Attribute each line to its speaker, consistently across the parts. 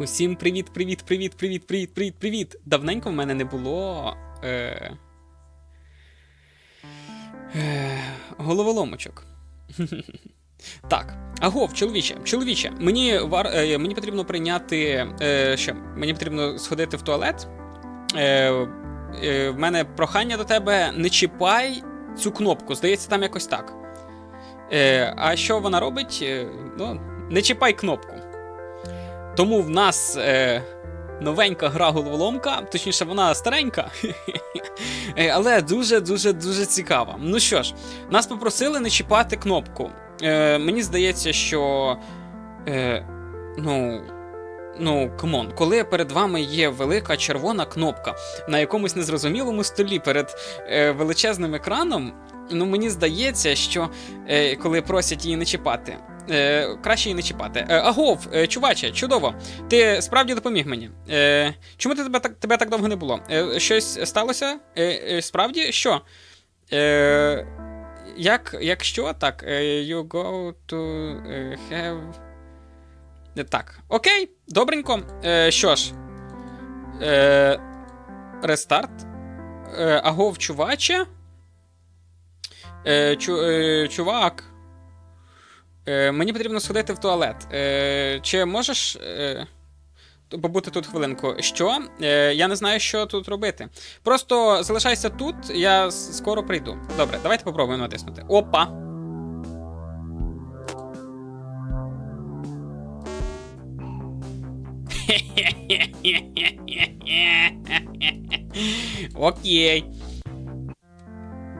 Speaker 1: Усім привіт, привіт, привіт, привіт, привіт, привіт, привіт! Давненько в мене не було. Е... Е... Головоломочок. Так, агов, чоловіче, чоловіче, мені вар... е, мені потрібно прийняти. Е, що? Мені потрібно сходити в туалет. Е, е, В мене прохання до тебе: не чіпай цю кнопку. Здається, там якось так. Е, А що вона робить? Е, ну, Не чіпай кнопку. Тому в нас е, новенька гра головоломка, точніше, вона старенька, е, але дуже-дуже дуже цікава. Ну що ж, нас попросили не чіпати кнопку. Е, Мені здається, що. Е, Ну. Ну, камон, коли перед вами є велика червона кнопка на якомусь незрозумілому столі перед е, величезним екраном, ну мені здається, що е, коли просять її не чіпати. Е, Краще її не чіпати. Е, Агов, е, чуваче, чудово. Ти справді допоміг мені. Е, Чому ти тебе так тебе так довго не було? Е, Щось сталося? Е, е, Справді що? Е, Як якщо так, е, you go to е, have. Е, так. Окей, добренько. Е, Що ж. Е, Рестарт. Е, Агов, чуваче. Е, чу, е, Чувак. Е, мені потрібно сходити в туалет. Е, Чи можеш е, побути тут хвилинку? Що? Е, Я не знаю, що тут робити. Просто залишайся тут, я скоро прийду. Добре, давайте попробуємо натиснути. Опа! Окей.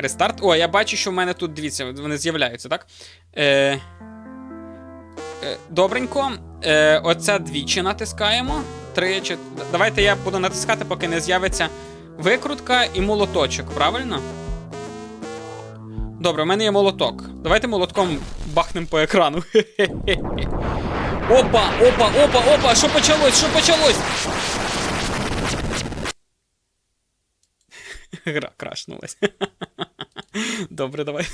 Speaker 1: Рестарт. О, я бачу, що в мене тут, дивіться, вони з'являються, так? Е, е, Добренько. Е, Оця двічі натискаємо. Тричі. Давайте я буду натискати, поки не з'явиться викрутка і молоточок, правильно? Добре, в мене є молоток. Давайте молотком бахнемо по екрану. Опа, опа, опа, опа! Що почалось? Що почалось? Гра крашнулась. Добре, давай.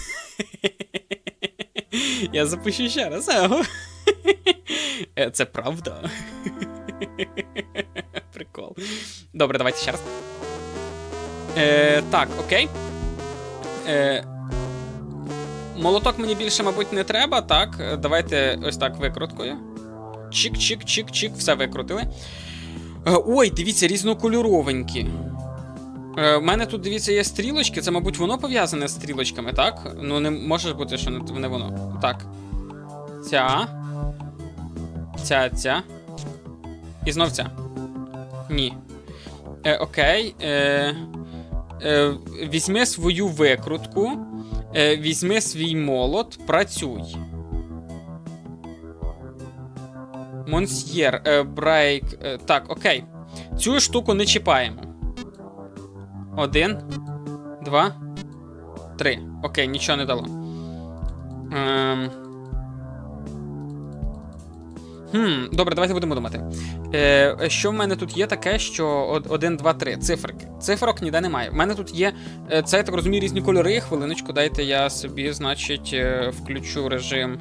Speaker 1: Я запущу ще раз. Е, це правда. Прикол. Добре, давайте ще раз. Е, Так, окей. Е, Молоток мені більше, мабуть, не треба. Так, е, давайте ось так викруткою. Чик-чик-чик-чик, все викрутили. Е, ой, дивіться, різнокольоровенькі. Е, в мене тут, дивіться, є стрілочки, це, мабуть, воно пов'язане з стрілочками, так? Ну, не може бути, що не, не воно. Так. Ця. Ця, ця. І знов ця. Ні. Е, Окей. Е, е, Візьми свою викрутку. Е, Візьми свій молот, працюй. Монсьєр, е, брейк. Е, так, окей. Цю штуку не чіпаємо. Один, два, три. Окей, нічого не дало. Ем... Хм, Добре, давайте будемо думати. Е, Що в мене тут є таке, що 1, 2, 3. Циферки. Цифрок ніде немає. В мене тут є. Е, це я так розумію, різні кольори. Хвилиночку, дайте я собі, значить, е, включу режим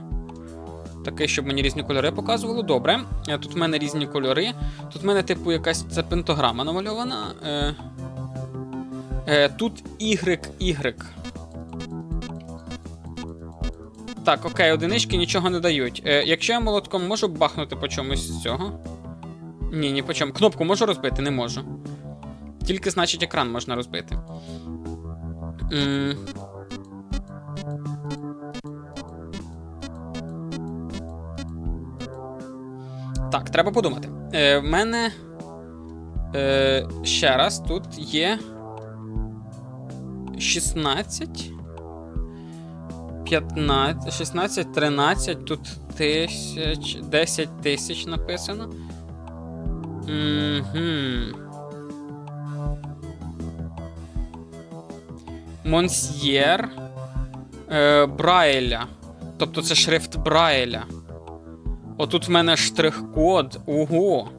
Speaker 1: такий, щоб мені різні кольори показувало. Добре. Е, тут в мене різні кольори. Тут в мене, типу, якась це пентограма намальована. Е, Е, тут Y. Так, окей, одинички нічого не дають. Е, якщо я молотком можу бахнути по чомусь з цього. Ні, ні по чому. Кнопку можу розбити, не можу. Тільки, значить, екран можна розбити. М так, треба подумати. Е, В мене. Е, Ще раз, тут є. 16. 15, 16, 13, тут тисяч, 10 тисяч написано. Угу. Монсьєр е, Брайля. Тобто це шрифт Брайля. Отут в мене штрих-код. Ого.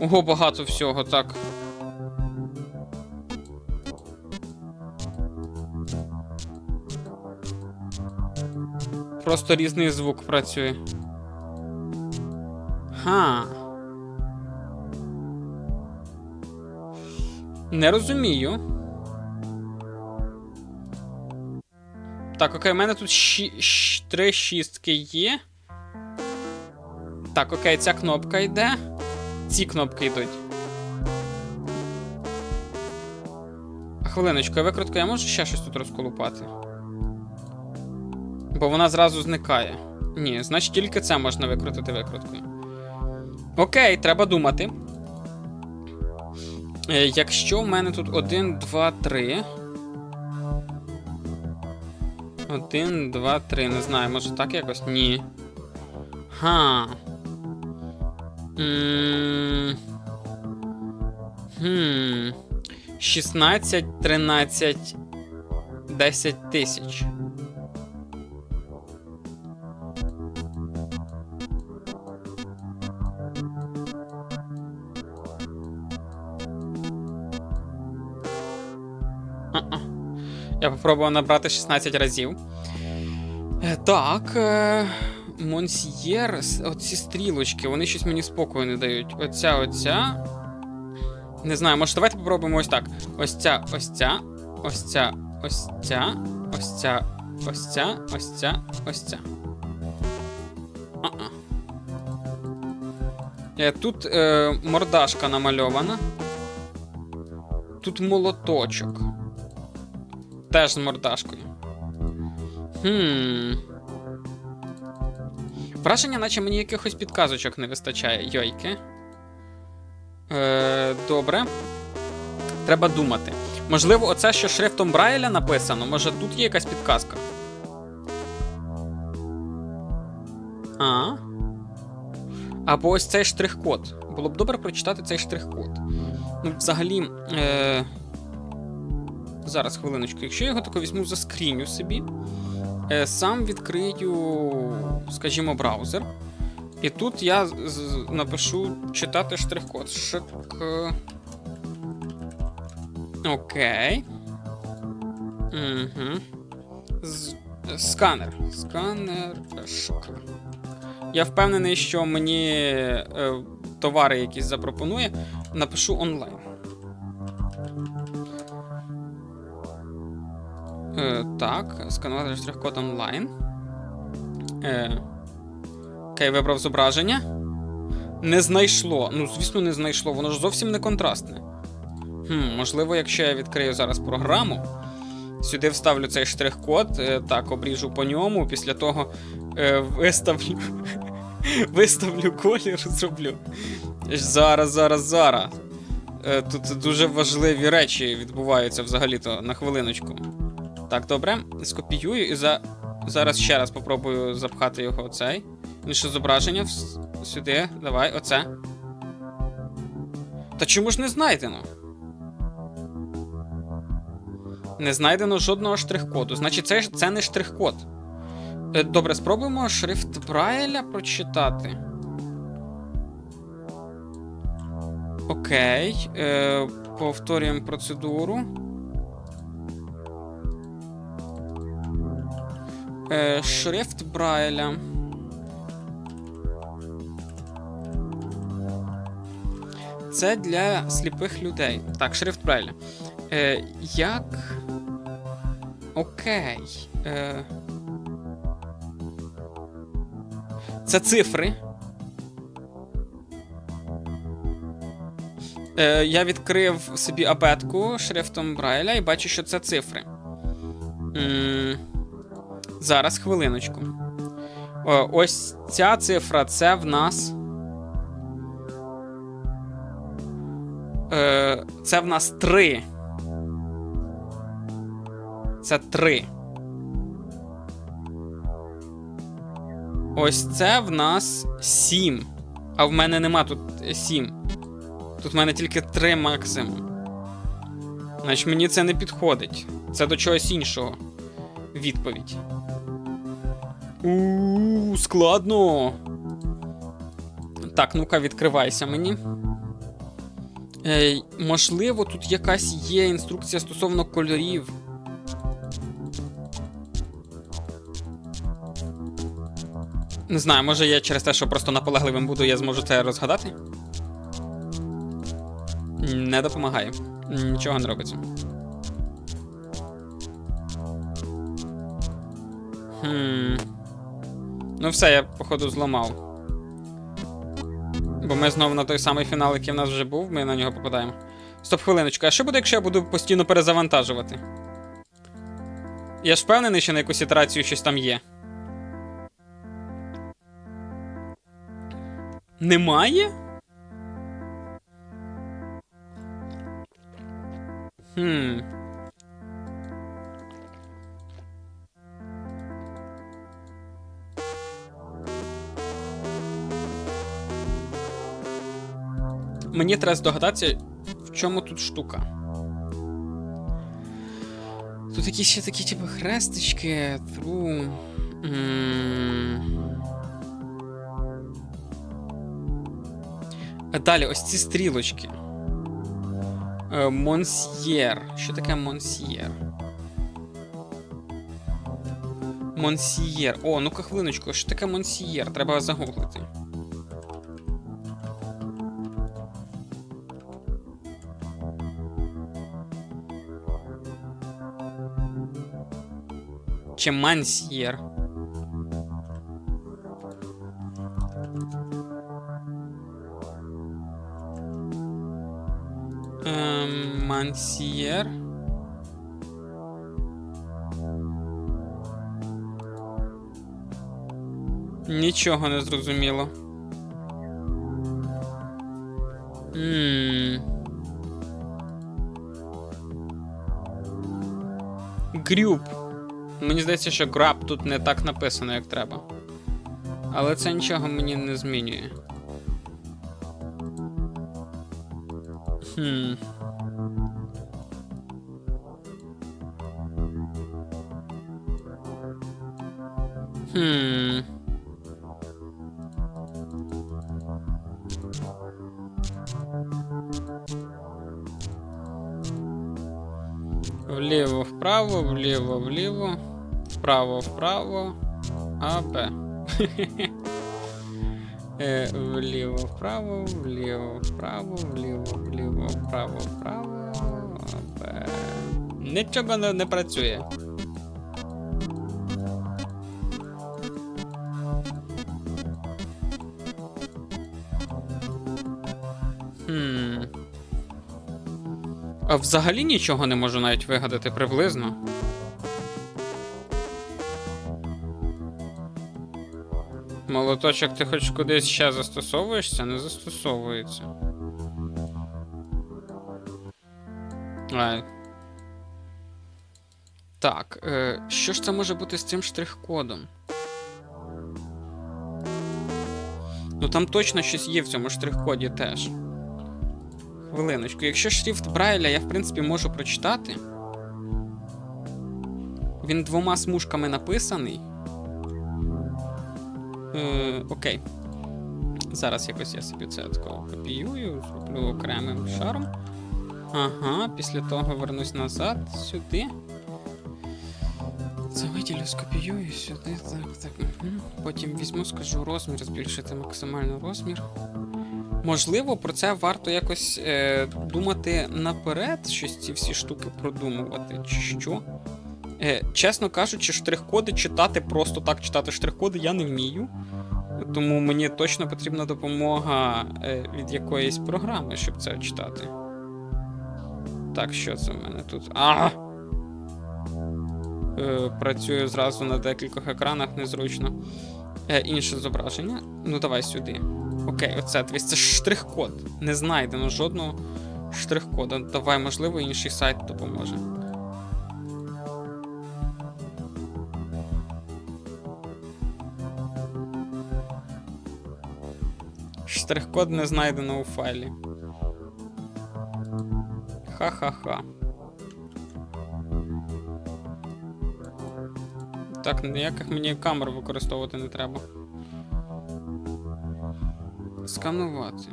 Speaker 1: Ого, багато всього, так. просто різний звук працює. Ха. Не розумію. Так, окей, в мене тут ші... три шістки є. Так, окей, ця кнопка йде. Ці кнопки йдуть. Хвилиночку, я викрутку, я можу ще щось тут розколупати? Бо вона зразу зникає. Ні, значить тільки це можна викрутити викруткою. Окей, треба думати. Е, якщо в мене тут 1, 2, 3. 1, 2, 3. Не знаю, може так якось? Ні. Ха. Хм. 16, 13, 10 тисяч. спробував набрати 16 разів. Е, так. Е, Монсьєр, оці стрілочки, вони щось мені спокою не дають. Оця, оця. Не знаю, може, давайте попробуємо ось так. Ось ця, ось ця, ось ця, ось ця, ось ця, ось ця, ось ця, ось ця. А-а. Е, тут е, мордашка намальована. Тут молоточок. Теж з мордашкою. Хм. Враження, наче мені якихось підказочок не вистачає. Йойки. Е, Добре. Треба думати. Можливо, оце що шрифтом Брайля написано. Може тут є якась підказка. А. Або ось цей штрих-код. Було б добре прочитати цей штрих-код. Ну, взагалі. Е... Зараз хвилиночку. Якщо я його тако візьму, за скріню собі, е, сам відкрию, скажімо, браузер. І тут я напишу читати штрих-код. Шик... Е. Окей. Угу. З... Сканер. Сканер. Шик. Я впевнений, що мені е, товари якісь запропонує. Напишу онлайн. Е, так, сканувати штрих-код онлайн. Е, Окей, вибрав зображення. Не знайшло. Ну, звісно, не знайшло. Воно ж зовсім не контрастне. Хм, Можливо, якщо я відкрию зараз програму, сюди вставлю цей штрих-код, е, так, обріжу по ньому, після того е, виставлю. Виставлю колір, зроблю. Зараз, зараз, зараз. Е, тут дуже важливі речі відбуваються взагалі-то на хвилиночку. Так, добре. Скопіюю і за... зараз ще раз спробую запхати його оцей. Інше зображення сюди. Давай, оце. Та чому ж не знайдено? Не знайдено жодного штрих-коду. Значить, це це не штрих-код. Е, добре, спробуємо шрифт Брайля прочитати. Окей. Е, Повторюємо процедуру. е, шрифт Брайля. Це для сліпих людей. Так, шрифт Брайля. Е, Як. Окей. Е... Це цифри. Е, Я відкрив собі абетку шрифтом Брайля і бачу, що це цифри. М Зараз хвилиночку. О, е, ось ця цифра це в нас. Е, Це в нас 3. Це 3. Ось це в нас 7. А в мене нема тут 7. Е, тут в мене тільки 3 максимум. Значить, мені це не підходить. Це до чогось іншого. Відповідь. Ууу, складно. Так, ну-ка, відкривайся мені. Е, Можливо, тут якась є інструкція стосовно кольорів. Не знаю, може я через те, що просто наполегливим буду, я зможу це розгадати. Не допомагає. Нічого не робиться. Хм. Ну все, я, походу, зламав. Бо ми знову на той самий фінал, який в нас вже був, ми на нього попадаємо. Стоп, хвилиночку, а що буде, якщо я буду постійно перезавантажувати? Я ж впевнений, що на якусь ітерацію щось там є. Немає? Хм. Мені треба здогадатися, в чому тут штука. Тут якісь ще такі типу хрестички, тру. М Далі ось ці стрілочки. Е, монсьєр. Що таке монсьєр? Монсьєр. О, ну-ка хвилиночку, що таке монсьєр? Треба загуглити. Чи мансьєр. Ем, Нічого не зрозуміло. Ммм. Грюб. Мені здається, що grab тут не так написано, як треба. Але це нічого мені не змінює. Хм. Хм. Вліво, вправо, вліво, вліво вправо, вправо, А, Б. Е, вліво, вправо, вліво, вправо, вліво, вліво, вправо, вправо, А, Б. Нічого не, не працює. Хм. А взагалі нічого не можу навіть вигадати приблизно. Молоточок ти хоч кудись ще застосовуєшся? Не застосовується. А. Так. е, Що ж це може бути з цим штрих-кодом? Ну там точно щось є в цьому штрих-коді теж. Хвилиночку. Якщо шрифт Брайля я, в принципі, можу прочитати. Він двома смужками написаний. Е, Окей. Зараз якось я собі це копіюю, зроблю окремим шаром. Ага, після того вернусь назад сюди. Це виділю, скопіюю сюди. так, так. Потім візьму, скажу розмір, збільшити максимально розмір. Можливо, про це варто якось е, думати наперед, щось ці всі штуки продумувати, чи що. Е, чесно кажучи, штрих-коди читати, просто так читати штрих-коди я не вмію. Тому мені точно потрібна допомога е, від якоїсь програми, щоб це читати. Так, що це в мене тут? Ага! Е, працюю зразу на декількох екранах, незручно. Е, Інше зображення. Ну, давай сюди. Окей, оце це штрих-код. Не знайдено жодного штрих-кода. Давай, можливо, інший сайт допоможе. Штрих-код не знайдено у файлі. Ха-ха-ха. Так, ніяких мені камер використовувати не треба. Сканувати.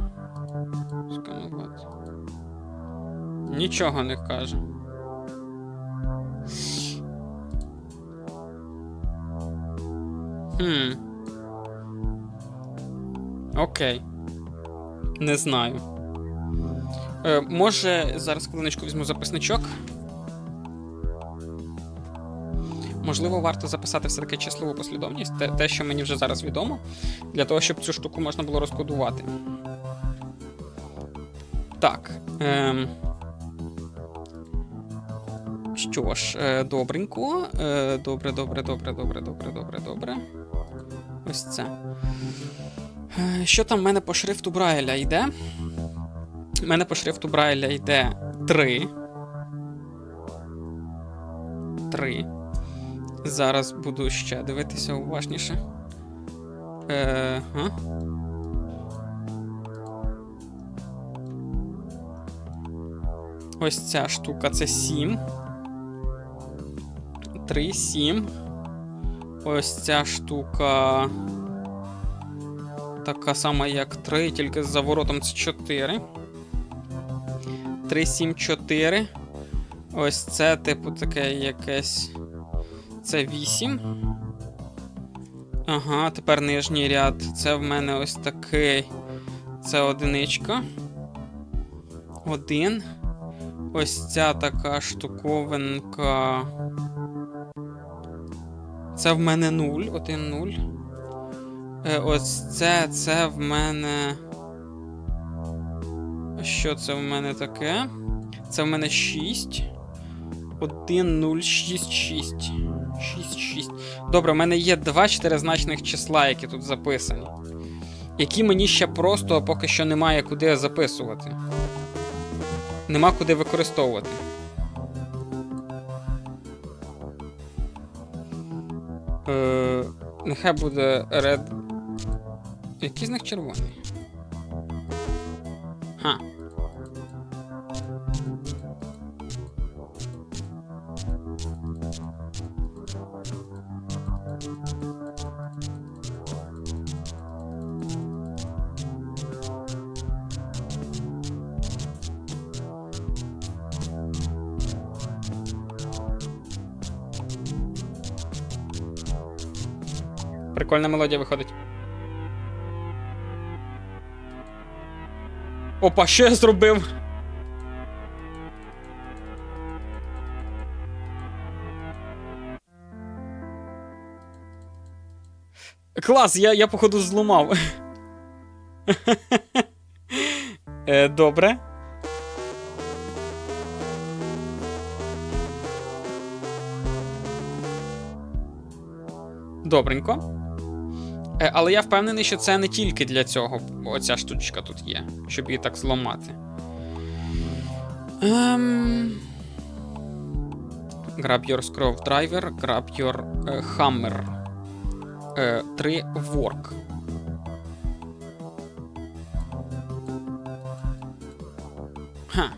Speaker 1: Сканувати. Нічого не каже. Хм. Окей. Не знаю. Е, Може, зараз хвилиночку візьму записничок. Можливо, варто записати все-таки числову послідовність, те, те, що мені вже зараз відомо, для того, щоб цю штуку можна було розкодувати. Так. Е що ж, е добренько. Е добре, добре, добре, добре, добре, добре, добре. Ось це. Е, що там в мене по шрифту Брайля йде? У мене по шрифту Брайля йде 3. 3. Зараз буду ще дивитися уважніше. Е, а? Ось ця штука це 7. 3, 7. Ось ця штука. Така сама, як 3, тільки з заворотом це 4. 3, 7, 4. Ось це, типу, таке якесь. Це 8. Ага, тепер нижній ряд. Це в мене ось такий. Це одиничка. Один. Ось ця така штуковинка. Це в мене 0. 1, 0. Е, ось це, це в мене. Що це в мене таке? Це в мене 6. 1, 0, 6, 6. 6, 6. Добре, в мене є два чотиризначних числа, які тут записані. Які мені ще просто поки що немає куди записувати. Нема куди використовувати. Е, Нехай буде Red який з них червоний? Ха. Прикольна мелодія виходить. Опа, ще зробив. Клас, я, я походу, зламав. е, Добре. Добренько. Е, але я впевнений, що це не тільки для цього оця штучка тут є, щоб її так зламати. Um... Grab your scroll driver, grab your uh, hammer. Uh, е, 3 work. Ха.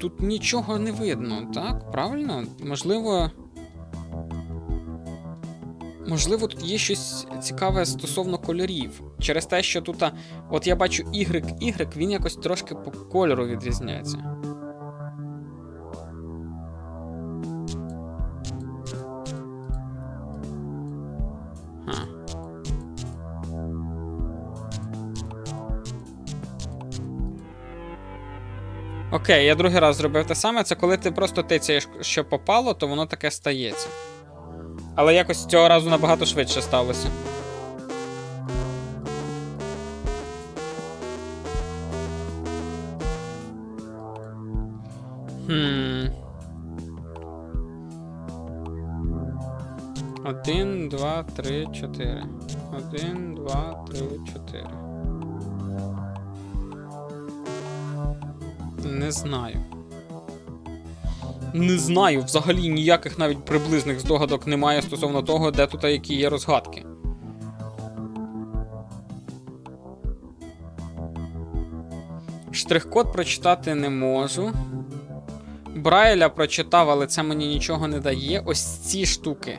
Speaker 1: Тут нічого не видно, так? Правильно? Можливо. Можливо, тут є щось цікаве стосовно кольорів. Через те, що тут, от я бачу Y, він якось трошки по кольору відрізняється. Окей, я другий раз зробив те саме. Це коли ти просто тицяєш, що попало, то воно таке стається але якось цього разу набагато швидше сталося. Хм. Один, два, три, чотири. Один, два, три, чотири. Не знаю не знаю, взагалі ніяких навіть приблизних здогадок немає стосовно того, де тут які є розгадки. Штрих-код прочитати не можу. Брайля прочитав, але це мені нічого не дає. Ось ці штуки.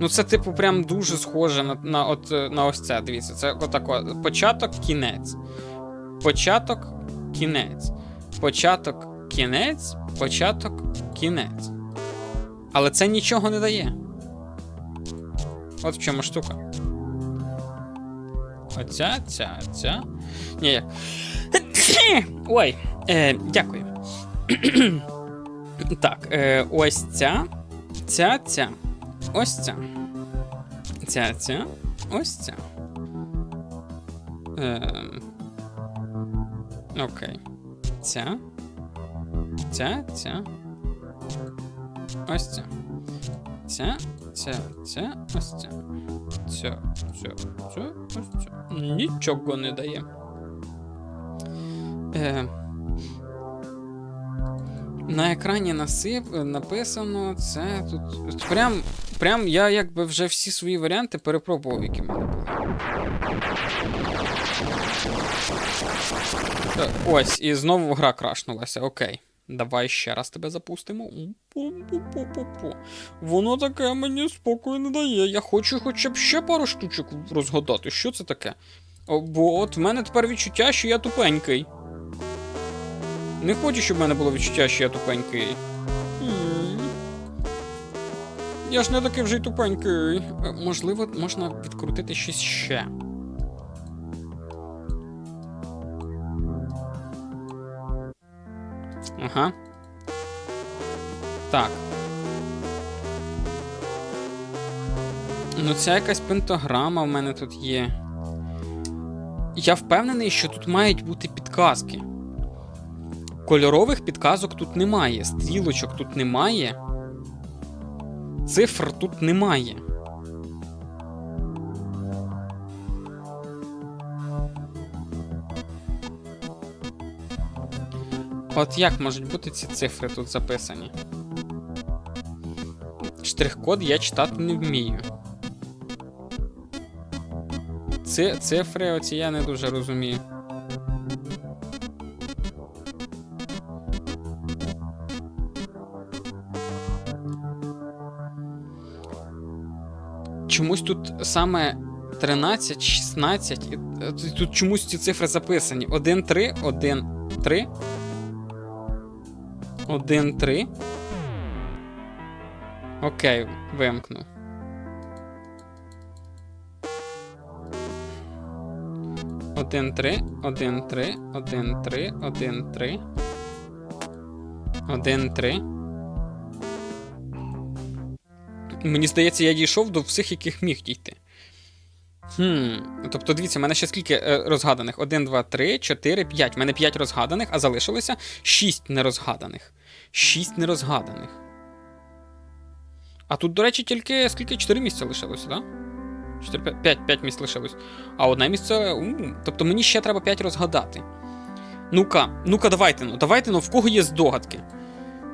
Speaker 1: Ну, це, типу, прям дуже схоже на на, от, на ось це. Дивіться, це отако. Початок, кінець. Початок, кінець. Початок, кінець початок, кінець. Але це нічого не дає. От в чому штука. Оця, ця, ця. Ні, як. Ой, е, дякую. так, е, ось ця, ця, ця, ось ця. Ця, ця, ось ця. Е, окей. Ця. Ця, ця. Ось ця. Ця, ця, ця, ось ця. Ця, ця, ця, ось ця. Нічого не дає. Е, На екрані насип написано це тут. Прям прям я якби вже всі свої варіанти перепробував, які в мене були. Е, ось, і знову гра крашнулася, окей. Давай ще раз тебе запустимо. Воно таке мені спокою не дає. Я хочу хоча б ще пару штучок розгадати. Що це таке? Бо от в мене тепер відчуття, що я тупенький. Не хочу, щоб в мене було відчуття, що я тупенький. Я ж не такий вже й тупенький. Е, можливо, можна відкрутити щось ще. Ага. Так. Ну, ця якась пентаграма в мене тут є. Я впевнений, що тут мають бути підказки. Кольорових підказок тут немає, стрілочок тут немає, цифр тут немає. От як можуть бути ці цифри тут записані? Штрих-код я читати не вмію. Ци цифри оці я не дуже розумію. Чомусь тут саме 13, 16, тут чомусь ці цифри записані. 1, 3, 1, 3. 1, 3. Окей, вимкну. Один, три, один, три, один, три, один, три. Один, три. Мені здається, я дійшов до всіх, яких міг дійти. Хм, Тобто, дивіться, в мене ще скільки е, розгаданих? 1, 2, 3, 4, 5. У мене 5 розгаданих, а залишилося 6 нерозгаданих. Шість нерозгаданих. А тут, до речі, тільки скільки 4 місця лишилося, так? Да? 4, 5 5 місць лишилось. А одне місце. У, тобто мені ще треба 5 розгадати. Ну-ка, ну-ка, давайте ну, давайте ну, в кого є здогадки.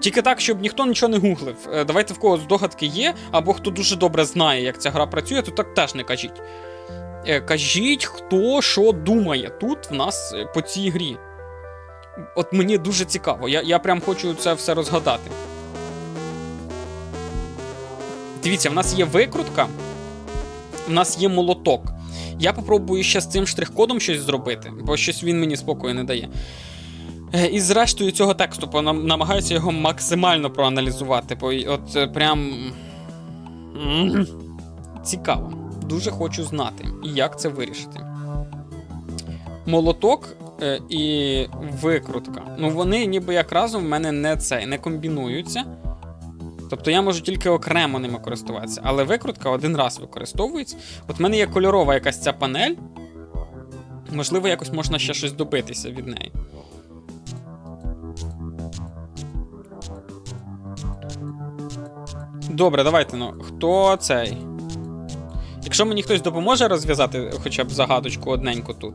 Speaker 1: Тільки так, щоб ніхто нічого не гуглив. Е, давайте в кого здогадки є, або хто дуже добре знає, як ця гра працює, то так теж не кажіть. Е, кажіть, хто що думає тут в нас е, по цій грі. От мені дуже цікаво. Я я прям хочу це все розгадати. Дивіться, в нас є викрутка, в нас є молоток. Я попробую ще з цим штрих-кодом щось зробити, бо щось він мені спокою не дає. Е, і зрештою цього тексту намагаюся його максимально проаналізувати, бо от е, прям цікаво. Дуже хочу знати, як це вирішити молоток е, і викрутка. Ну вони ніби як разом в мене не це, не комбінуються. Тобто я можу тільки окремо ними користуватися, але викрутка один раз використовується. От в мене є кольорова якась ця панель. Можливо, якось можна ще щось добитися від неї. Добре, давайте ну. Хто цей? Якщо мені хтось допоможе розв'язати хоча б загадочку одненько тут.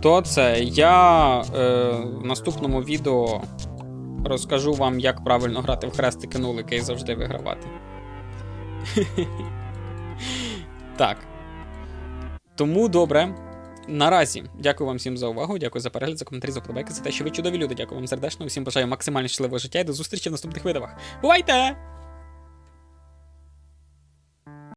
Speaker 1: Хто це? Я е, в наступному відео розкажу вам, як правильно грати в хрестики-нулики і завжди вигравати. Так. Тому добре. Наразі дякую вам всім за увагу. Дякую за перегляд, за коментарі, за подобайки, за те, що ви чудові люди. Дякую вам сердечно. Всім бажаю максимально щасливого життя і до зустрічі в наступних видавах. Бувайте!